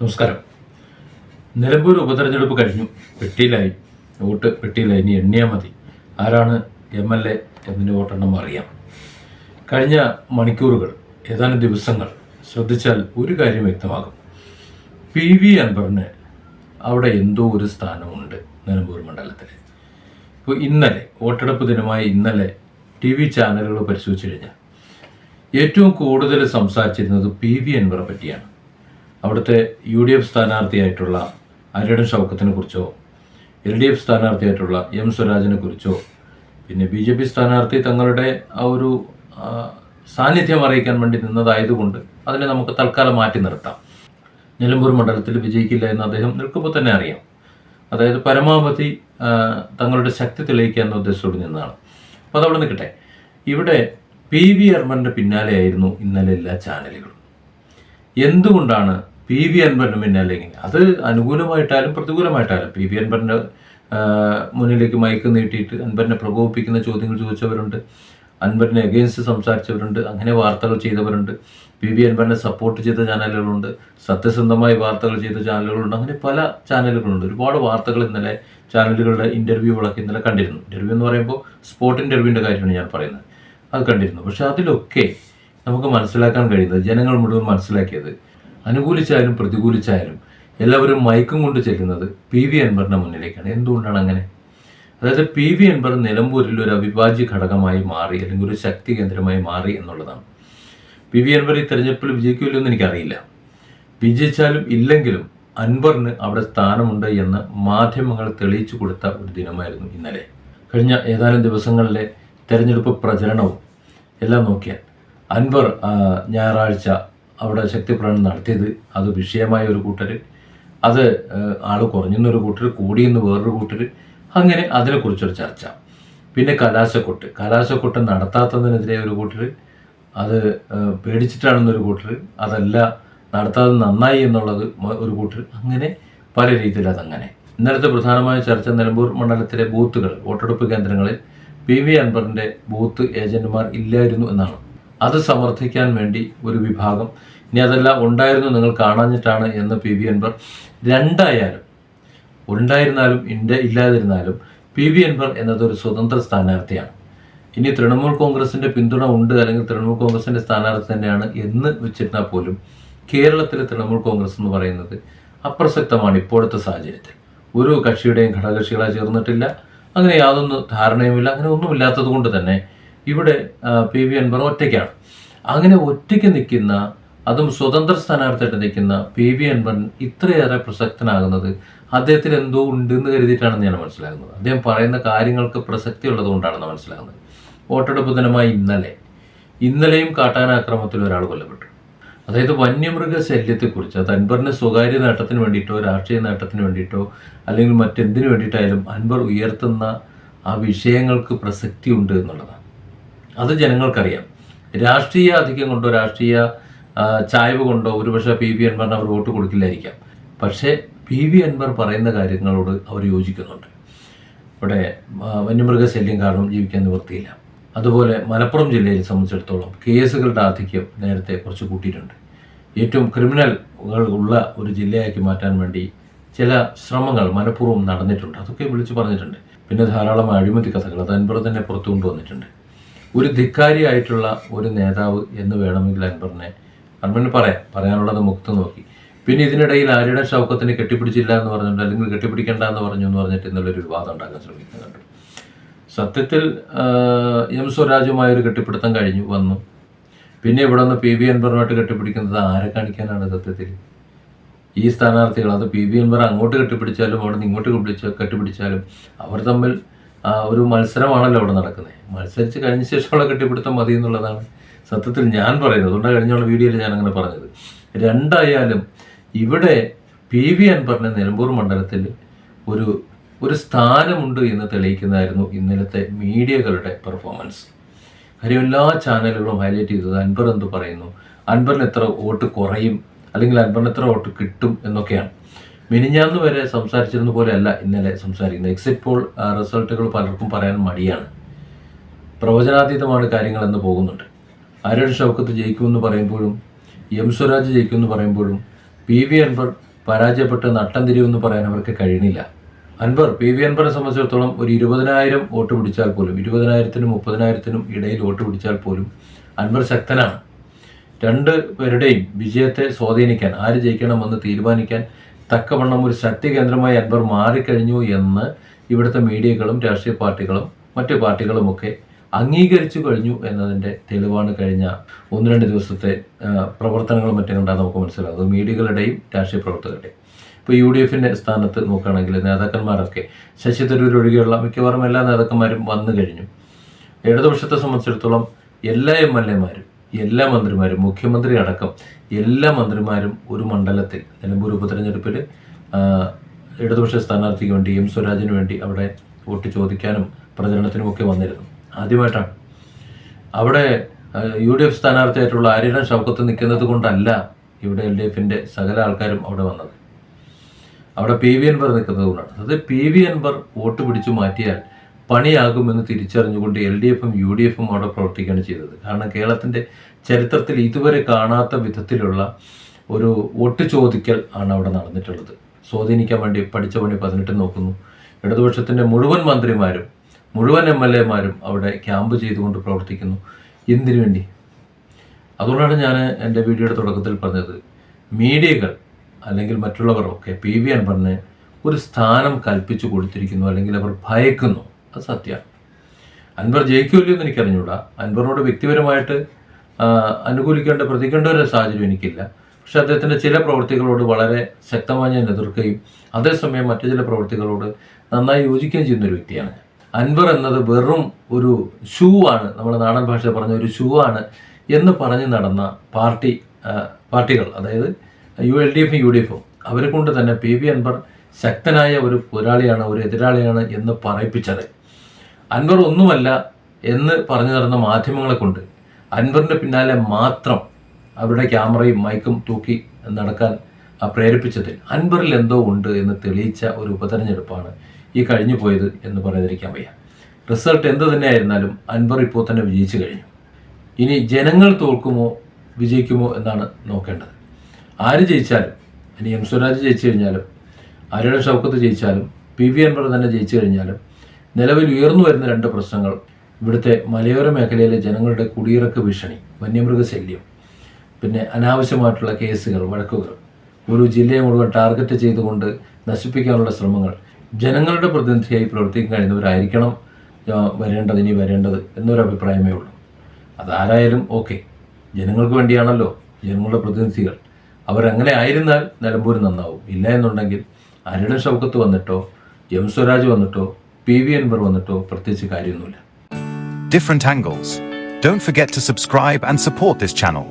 നമസ്കാരം. നിലമ്പൂർ ഉപതെരഞ്ഞെടുപ്പ് കഴിഞ്ഞു. പെട്ടിയിലായി. വോട്ട് പെട്ടിയിലായി. ഇനി എണ്ണിയാൽ മതി. ആരാണ് എം എൽ എ എന്നിന്റെ വോട്ടെണ്ണം അറിയാം. കഴിഞ്ഞ മണിക്കൂറുകൾ ഏതാനും ദിവസങ്ങൾ ശ്രദ്ധിച്ചാൽ ഒരു കാര്യം വ്യക്തമാകും. പി വി അൻവറിന് അവിടെ എന്തോ ഒരു സ്ഥാനമുണ്ട് നിലമ്പൂർ മണ്ഡലത്തിൽ ഇപ്പോൾ ഇന്നലെ വോട്ടെടുപ്പ് ദിനമായ ഇന്നലെ ടി വി ചാനലുകൾ പരിശോധിച്ചു കഴിഞ്ഞാൽ ഏറ്റവും കൂടുതൽ സംസാരിച്ചിരുന്നത് പി വി അൻവറെ പറ്റിയാണ്. അവിടുത്തെ യു ഡി എഫ് സ്ഥാനാർത്ഥിയായിട്ടുള്ള അരിടൻ ഷൗക്കത്തിനെ കുറിച്ചോ എൽ ഡി എഫ് സ്ഥാനാർത്ഥിയായിട്ടുള്ള എം സ്വരാജിനെ കുറിച്ചോ പിന്നെ ബി ജെ പി സ്ഥാനാർത്ഥി തങ്ങളുടെ ആ ഒരു സാന്നിധ്യം അറിയിക്കാൻ വേണ്ടി നിന്നതായതുകൊണ്ട് അതിനെ നമുക്ക് തൽക്കാലം മാറ്റി നിർത്താം. നിലമ്പൂർ മണ്ഡലത്തിൽ വിജയിക്കില്ല എന്ന് അദ്ദേഹം നിൽക്കുമ്പോൾ തന്നെ അറിയാം. അതായത് പരമാവധി തങ്ങളുടെ ശക്തി തെളിയിക്കുക എന്ന ഉദ്ദേശത്തോട് നിന്നാണ്. അപ്പോൾ അതവിടെ നിൽക്കട്ടെ. ഇവിടെ പി വി അർമന്റെ പിന്നാലെയായിരുന്നു ഇന്നലെ എല്ലാ ചാനലുകളും. എന്തുകൊണ്ടാണ് പി വി അൻപറിന് അല്ലെങ്കിൽ അത് അനുകൂലമായിട്ടാലും പ്രതികൂലമായിട്ടാലും പി വി അൻപറിന്റെ മുന്നിലേക്ക് മയക്ക് നീട്ടിയിട്ട് അൻപറിനെ പ്രകോപിപ്പിക്കുന്ന ചോദ്യങ്ങൾ ചോദിച്ചവരുണ്ട്. അൻവറിനെ എഗെയിൻസ്റ്റ് സംസാരിച്ചവരുണ്ട്. അങ്ങനെ വാർത്തകൾ ചെയ്തവരുണ്ട്. പി വി അൻവറിനെ സപ്പോർട്ട് ചെയ്ത ചാനലുകളുണ്ട്. സത്യസന്ധമായി വാർത്തകൾ ചെയ്ത ചാനലുകളുണ്ട്. അങ്ങനെ പല ചാനലുകളുണ്ട്. ഒരുപാട് വാർത്തകൾ ഇന്നലെ ചാനലുകളുടെ ഇന്റർവ്യൂകളൊക്കെ ഇന്നലെ കണ്ടിരുന്നു. ഇന്റർവ്യൂ എന്ന് പറയുമ്പോൾ സ്പോട്ട് ഇന്റർവ്യൂവിന്റെ കാര്യമാണ് ഞാൻ പറയുന്നത്. അത് കണ്ടിരുന്നു. പക്ഷേ അതിലൊക്കെ നമുക്ക് മനസ്സിലാക്കാൻ കഴിയുന്നത് ജനങ്ങൾ മുഴുവൻ മനസ്സിലാക്കിയത് അനുകൂലിച്ചായാലും പ്രതികൂലിച്ചായാലും എല്ലാവരും മയക്കും കൊണ്ട് ചെല്ലുന്നത് പി വി അൻവറിന്റെ മുന്നിലേക്കാണ്. എന്തുകൊണ്ടാണ് അങ്ങനെ? അതായത് പി വി അൻവർ നിലമ്പൂരിൽ ഒരു അവിഭാജ്യ ഘടകമായി മാറി അല്ലെങ്കിൽ ഒരു ശക്തി കേന്ദ്രമായി മാറി എന്നുള്ളതാണ്. പി വി അൻവർ ഈ തെരഞ്ഞെടുപ്പിൽ വിജയിക്കുമല്ലോ എന്ന് എനിക്കറിയില്ല. വിജയിച്ചാലും ഇല്ലെങ്കിലും അൻവറിന് അവിടെ സ്ഥാനമുണ്ട് എന്ന് മാധ്യമങ്ങൾ തെളിയിച്ചു കൊടുത്ത ഒരു ദിനമായിരുന്നു ഇന്നലെ. കഴിഞ്ഞ ഏതാനും ദിവസങ്ങളിലെ തെരഞ്ഞെടുപ്പ് പ്രചരണവും എല്ലാം നോക്കിയാൽ അൻവർ ഞായറാഴ്ച അവിടെ ശക്തിപ്രകടനം നടത്തിയത്. അത് വിഷയമായ ഒരു കൂട്ടർ അത് ആൾ കുറഞ്ഞെന്നൊരു കൂട്ടർ കൂടിയെന്ന് വേറൊരു കൂട്ടർ അങ്ങനെ അതിനെക്കുറിച്ചൊരു ചർച്ച. പിന്നെ കലാശക്കൊട്ട്. കലാശക്കൊട്ട് നടത്താത്തതിനെതിരെ ഒരു കൂട്ടർ അത് പേടിച്ചിട്ടാണെന്നൊരു കൂട്ടർ അതല്ല നടത്താതെ നന്നായി എന്നുള്ളത് ഒരു കൂട്ടർ അങ്ങനെ പല രീതിയിൽ അതങ്ങനെ. ഇന്നലത്തെ പ്രധാനമായ ചർച്ച നിലമ്പൂർ മണ്ഡലത്തിലെ ബൂത്തുകൾ വോട്ടെടുപ്പ് കേന്ദ്രങ്ങളിൽ പി വി അൻവറിന്റെ ബൂത്ത് ഏജന്റുമാർ ഇല്ലായിരുന്നു എന്നാണ്. അത് സമർത്ഥിക്കാൻ വേണ്ടി ഒരു വിഭാഗം. ഇനി അതെല്ലാം ഉണ്ടായിരുന്നു നിങ്ങൾ കാണാഞ്ഞിട്ടാണ് എന്ന് പി വി അൻവർ രണ്ടായാലും ഉണ്ടായിരുന്നാലും ഇല്ല ഇല്ലാതിരുന്നാലും പി വി അൻവർ എന്നത് ഒരു സ്വതന്ത്ര സ്ഥാനാർത്ഥിയാണ്. ഇനി തൃണമൂൽ കോൺഗ്രസിന്റെ പിന്തുണ ഉണ്ട് അല്ലെങ്കിൽ തൃണമൂൽ കോൺഗ്രസിന്റെ സ്ഥാനാർത്ഥി തന്നെയാണ് എന്ന് വെച്ചിരുന്നാൽ പോലും കേരളത്തിലെ തൃണമൂൽ കോൺഗ്രസ് എന്ന് പറയുന്നത് അപ്രസക്തമാണ് ഇപ്പോഴത്തെ സാഹചര്യത്തിൽ. ഒരു കക്ഷിയുടെയും ഘടകകക്ഷികളായി ചേർന്നിട്ടില്ല. അങ്ങനെ യാതൊന്നും ധാരണയുമില്ല. അങ്ങനെ ഒന്നുമില്ലാത്തത് കൊണ്ട് തന്നെ ഇവിടെ പി വി അൻവർ ഒറ്റയ്ക്കാണ്. അങ്ങനെ ഒറ്റയ്ക്ക് നിൽക്കുന്ന അതും സ്വതന്ത്ര സ്ഥാനാർത്ഥിയായിട്ട് നിൽക്കുന്ന പി വി അൻവർ ഇത്രയേറെ പ്രസക്തനാകുന്നത് അദ്ദേഹത്തിന് എന്തോ ഉണ്ട് എന്ന് കരുതിയിട്ടാണെന്ന് ഞാൻ മനസ്സിലാകുന്നത് അദ്ദേഹം പറയുന്ന കാര്യങ്ങൾക്ക് പ്രസക്തി ഉള്ളതുകൊണ്ടാണെന്ന് മനസ്സിലാകുന്നത്. വോട്ടെടുപ്പ് ദിനമായി ഇന്നലെ ഇന്നലെയും കാട്ടാനാക്രമത്തിൽ ഒരാൾ കൊല്ലപ്പെട്ടു. അതായത് വന്യമൃഗ ശല്യത്തെക്കുറിച്ച് അത് അൻബറിന്റെ സ്വകാര്യ നേട്ടത്തിന് വേണ്ടിയിട്ടോ രാഷ്ട്രീയ നേട്ടത്തിന് വേണ്ടിയിട്ടോ അല്ലെങ്കിൽ മറ്റെന്തിനു വേണ്ടിയിട്ടായാലും അൻബർ ഉയർത്തുന്ന ആ വിഷയങ്ങൾക്ക് പ്രസക്തി ഉണ്ട് എന്നുള്ളതാണ്. അത് ജനങ്ങൾക്കറിയാം. രാഷ്ട്രീയ അധികം കൊണ്ടോ രാഷ്ട്രീയ ചായവ് കൊണ്ടോ ഒരുപക്ഷെ പി വി അൻവറിന് അവർ വോട്ട് കൊടുക്കില്ലായിരിക്കാം. പക്ഷേ പി വി അൻവർ പറയുന്ന കാര്യങ്ങളോട് അവർ യോജിക്കുന്നുണ്ട്. ഇവിടെ വന്യമൃഗശല്യം കാരണം ജീവിക്കാൻ നിവൃത്തിയില്ല. അതുപോലെ മലപ്പുറം ജില്ലയിൽ സംബന്ധിച്ചിടത്തോളം കേസുകളുടെ ആധിക്യം നേരത്തെ കുറച്ച് കൂട്ടിയിട്ടുണ്ട്. ഏറ്റവും ക്രിമിനലുകൾ ഉള്ള ഒരു ജില്ലയാക്കി മാറ്റാൻ വേണ്ടി ചില ശ്രമങ്ങൾ മനഃപൂർവം നടന്നിട്ടുണ്ട്. അതൊക്കെ വിളിച്ചു പറഞ്ഞിട്ടുണ്ട്. പിന്നെ ധാരാളം അഴിമതി കഥകൾ അത് തന്നെ പുറത്തു കൊണ്ടുവന്നിട്ടുണ്ട് ഒരു ധിക്കാരിയായിട്ടുള്ള ഒരു നേതാവ് എന്ന് വേണമെങ്കിൽ അൻവറിനെ അൻവറിന് പറയാം. പറയാനുള്ളത് മുക്ത് നോക്കി. പിന്നെ ഇതിനിടയിൽ ആരുടെ ശൗക്കത്തിന് കെട്ടിപ്പിടിച്ചില്ല എന്ന് പറഞ്ഞിട്ട് അല്ലെങ്കിൽ കെട്ടിപ്പിടിക്കേണ്ട എന്ന് പറഞ്ഞു എന്ന് പറഞ്ഞിട്ട് ഇന്നുള്ളൊരു വിവാദം ഉണ്ടാക്കാൻ ശ്രമിക്കുന്നുണ്ട്. സത്യത്തിൽ എം സ്വരാജുമായൊരു കെട്ടിപ്പിടുത്തം കഴിഞ്ഞു വന്നു. പിന്നെ ഇവിടെ നിന്ന് പി വി അൻവറുമായിട്ട് കെട്ടിപ്പിടിക്കുന്നത് ആരെ കാണിക്കാനാണ് സത്യത്തിൽ? ഈ സ്ഥാനാർത്ഥികൾ. അത് പി വി അൻവർ അങ്ങോട്ട് കെട്ടിപ്പിടിച്ചാലും അവിടെ നിന്ന് ഇങ്ങോട്ട് കെട്ടിപ്പിടിച്ച കെട്ടിപ്പിടിച്ചാലും അവർ തമ്മിൽ ഒരു മത്സരമാണല്ലോ അവിടെ നടക്കുന്നത്. മത്സരിച്ച് കഴിഞ്ഞ ശേഷമുള്ള കെട്ടിപ്പിടുത്തം മതി എന്നുള്ളതാണ് സത്യത്തിൽ ഞാൻ പറയുന്നത്. അതുകൊണ്ടാണ് കഴിഞ്ഞുള്ള വീഡിയോയിൽ ഞാൻ അങ്ങനെ പറഞ്ഞത്. രണ്ടായാലും ഇവിടെ പി വി അൻവറിന് നിലമ്പൂർ മണ്ഡലത്തിൽ ഒരു ഒരു സ്ഥാനമുണ്ട് എന്ന് തെളിയിക്കുന്നതായിരുന്നു ഇന്നലത്തെ മീഡിയകളുടെ പെർഫോമൻസ് കാര്യം എല്ലാ ചാനലുകളും ഹൈലൈറ്റ് ചെയ്തത് അൻപർ എന്ത് പറയുന്നു. അൻപറിന് എത്ര വോട്ട് കുറയും? അല്ലെങ്കിൽ അൻപറിന് എത്ര വോട്ട് കിട്ടും എന്നൊക്കെയാണ്. മിനിഞ്ഞാന്ന് വരെ സംസാരിച്ചിരുന്ന പോലെയല്ല ഇന്നലെ സംസാരിക്കുന്നത്. എക്സിറ്റ് പോൾ റിസൾട്ടുകൾ പലർക്കും പറയാൻ മടിയാണ്. പ്രവചനാതീതമാണ് കാര്യങ്ങളെന്ന് പോകുന്നുണ്ട്. ആരുടെ ഷൗക്കത്ത് ജയിക്കുമെന്ന് പറയുമ്പോഴും എം സ്വരാജ് ജയിക്കുമെന്ന് പറയുമ്പോഴും പി വി അൻവർ പരാജയപ്പെട്ട് നട്ടം തിരിവെന്ന് പറയാൻ അവർക്ക് കഴിയുന്നില്ല അൻവർ പി വി അൻവറിനെ സംബന്ധിച്ചിടത്തോളം ഒരു ഇരുപതിനായിരം വോട്ട് പിടിച്ചാൽ പോലും ഇരുപതിനായിരത്തിനും മുപ്പതിനായിരത്തിനും ഇടയിൽ വോട്ട് പിടിച്ചാൽ പോലും അൻവർ ശക്തനാണ്. രണ്ട് പേരുടെയും വിജയത്തെ സ്വാധീനിക്കാൻ ആര് ജയിക്കണമെന്ന് തീരുമാനിക്കാൻ തക്കവണ്ണം ഒരു ശക്തി കേന്ദ്രമായി അക്ബർ മാറിക്കഴിഞ്ഞു എന്ന് ഇവിടുത്തെ മീഡിയകളും രാഷ്ട്രീയ പാർട്ടികളും മറ്റു പാർട്ടികളുമൊക്കെ അംഗീകരിച്ചു കഴിഞ്ഞു എന്നതിന്റെ തെളിവാണ് കഴിഞ്ഞ ഒന്ന് രണ്ട് ദിവസത്തെ പ്രവർത്തനങ്ങൾ മറ്റും കണ്ടാൽ നമുക്ക് മനസ്സിലാകും. മീഡിയകളുടെയും രാഷ്ട്രീയ പ്രവർത്തകരുടെയും. ഇപ്പോൾ യു ഡി എഫിന്റെ സ്ഥാനത്ത് നോക്കുകയാണെങ്കിൽ നേതാക്കന്മാരൊക്കെ ശശി തരൂർ ഒഴികെയുള്ള മിക്കവാറും എല്ലാ നേതാക്കന്മാരും വന്നു കഴിഞ്ഞു. ഇടതുപക്ഷത്തെ സംബന്ധിച്ചിടത്തോളം എല്ലാ എം എൽ എമാരും എല്ലാ മന്ത്രിമാരും മുഖ്യമന്ത്രി അടക്കം എല്ലാ മന്ത്രിമാരും ഒരു മണ്ഡലത്തിൽ നിലമ്പൂർ ഉപതെരഞ്ഞെടുപ്പിൽ ഇടതുപക്ഷ സ്ഥാനാർത്ഥിക്ക് വേണ്ടി എം സ്വരാജിന് വേണ്ടി അവിടെ വോട്ട് ചോദിക്കാനും പ്രചരണത്തിനും ഒക്കെ വന്നിരുന്നു. ആദ്യമായിട്ടാണ്. അവിടെ യു ഡി എഫ് സ്ഥാനാർത്ഥിയായിട്ടുള്ള ആര്യടൻ ഷൗക്കത്ത് നിൽക്കുന്നത് കൊണ്ടല്ല ഇവിടെ എൽ ഡി എഫിന്റെ സകല ആൾക്കാരും അവിടെ വന്നത്. അവിടെ പി വി അൻവർ നിൽക്കുന്നത് കൊണ്ടാണ്. അത് പി വി അൻവർ വോട്ട് പിടിച്ചു മാറ്റിയാൽ പണിയാകുമെന്ന് തിരിച്ചറിഞ്ഞുകൊണ്ട് എൽ ഡി എഫും യു ഡി എഫും അവിടെ പ്രവർത്തിക്കുകയാണ് ചെയ്തത്. കാരണം കേരളത്തിന്റെ ചരിത്രത്തിൽ ഇതുവരെ കാണാത്ത വിധത്തിലുള്ള ഒരു ഒട്ടു ചോദിക്കൽ ആണ് അവിടെ നടന്നിട്ടുള്ളത്. സ്വാധീനിക്കാൻ വേണ്ടി പഠിച്ച പണി പതിനെട്ട് നോക്കുന്നു. ഇടതുപക്ഷത്തിന്റെ മുഴുവൻ മന്ത്രിമാരും മുഴുവൻ എം എൽ എമാരും അവിടെ ക്യാമ്പ് ചെയ്തുകൊണ്ട് പ്രവർത്തിക്കുന്നു. എന്തിനു വേണ്ടി? അതുകൊണ്ടാണ് ഞാൻ എന്റെ വീഡിയോയുടെ തുടക്കത്തിൽ പറഞ്ഞത്. മീഡിയകൾ അല്ലെങ്കിൽ മറ്റുള്ളവർ ഒക്കെ പി വി അൻവറിന് ഒരു സ്ഥാനം കൽപ്പിച്ചു കൊടുത്തിരിക്കുന്നു അല്ലെങ്കിൽ അവർ ഭയക്കുന്നു. അത് സത്യമാണ് അൻവർ ജയിക്കുമല്ലോ എന്ന് എനിക്കറിഞ്ഞൂടാ. അൻവറിനോട് വ്യക്തിപരമായിട്ട് അനുകൂലിക്കേണ്ട പ്രതിക്കേണ്ട ഒരു സാഹചര്യം എനിക്കില്ല. പക്ഷെ അദ്ദേഹത്തിന്റെ ചില പ്രവൃത്തികളോട് വളരെ ശക്തമായി ഞാൻ എതിർക്കുകയും അതേസമയം മറ്റു ചില പ്രവൃത്തികളോട് നന്നായി യോജിക്കുകയും ചെയ്യുന്ന ഒരു വ്യക്തിയാണ് അൻവർ എന്നത് വെറും ഒരു ഷൂ ആണ്. നമ്മുടെ നാടൻ ഭാഷ പറഞ്ഞ ഒരു ഷൂ ആണ് എന്ന് പറഞ്ഞ് നടന്ന പാർട്ടി പാർട്ടികൾ അതായത് യു എൽ ഡി എഫും യു ഡി എഫും. അവരെ കൊണ്ട് തന്നെ പി വി അൻവർ ശക്തനായ ഒരു പോരാളിയാണ് ഒരു എതിരാളിയാണ് എന്ന് പറയിപ്പിച്ചത്. അൻവർ ഒന്നുമല്ല എന്ന് പറഞ്ഞു നടന്ന മാധ്യമങ്ങളെ കൊണ്ട് അൻവറിന്റെ പിന്നാലെ മാത്രം അവരുടെ ക്യാമറയും മൈക്കും തൂക്കി നടക്കാൻ പ്രേരിപ്പിച്ചതിൽ അൻവറിൽ എന്തോ ഉണ്ട് എന്ന് തെളിയിച്ച ഒരു ഉപതെരഞ്ഞെടുപ്പാണ് ഈ കഴിഞ്ഞു പോയത് എന്ന് പറയാതിരിക്കാൻ വയ്യ. റിസൾട്ട് എന്ത് തന്നെയായിരുന്നാലും അൻവർ ഇപ്പോൾ തന്നെ വിജയിച്ചു കഴിഞ്ഞു. ഇനി ജനങ്ങൾ തോൽക്കുമോ വിജയിക്കുമോ എന്നാണ് നോക്കേണ്ടത്. ആര് ജയിച്ചാലും ഇനി എം സ്വരാജ് ജയിച്ചു കഴിഞ്ഞാലും ആരുടെ ഷൗക്കത്ത് ജയിച്ചാലും പി വി അൻവർ തന്നെ ജയിച്ചു കഴിഞ്ഞാലും നിലവിൽ ഉയർന്നു വരുന്ന രണ്ട് പ്രശ്നങ്ങൾ. ഇവിടുത്തെ മലയോര മേഖലയിലെ ജനങ്ങളുടെ കുടിയിറക്ക് ഭീഷണി വന്യമൃഗശല്യം പിന്നെ അനാവശ്യമായിട്ടുള്ള കേസുകൾ വഴക്കുകൾ. ഒരു ജില്ലയെ മുഴുവൻ ടാർഗറ്റ് ചെയ്തുകൊണ്ട് നശിപ്പിക്കാനുള്ള ശ്രമങ്ങൾ. ജനങ്ങളുടെ പ്രതിനിധിയായി പ്രവർത്തിക്കാൻ കഴിയുന്നവരായിരിക്കണം വരേണ്ടത് ഇനി വരേണ്ടത് എന്നൊരു അഭിപ്രായമേ ഉള്ളൂ. അതാരായാലും ഓക്കെ. ജനങ്ങൾക്ക് വേണ്ടിയാണല്ലോ ജനങ്ങളുടെ പ്രതിനിധികൾ. അവരങ്ങനെ ആയിരുന്നാൽ നിലമ്പൂർ നന്നാവും. ഇല്ല എന്നുണ്ടെങ്കിൽ അരുണ ഷൗക്കത്ത് വന്നിട്ടോ എം സ്വരാജ് വന്നിട്ടോ പി വി അൻവർ വന്നിട്ടോ പ്രത്യേകിച്ച് കാര്യമൊന്നുമില്ല different angles. Don't forget to subscribe and support this channel.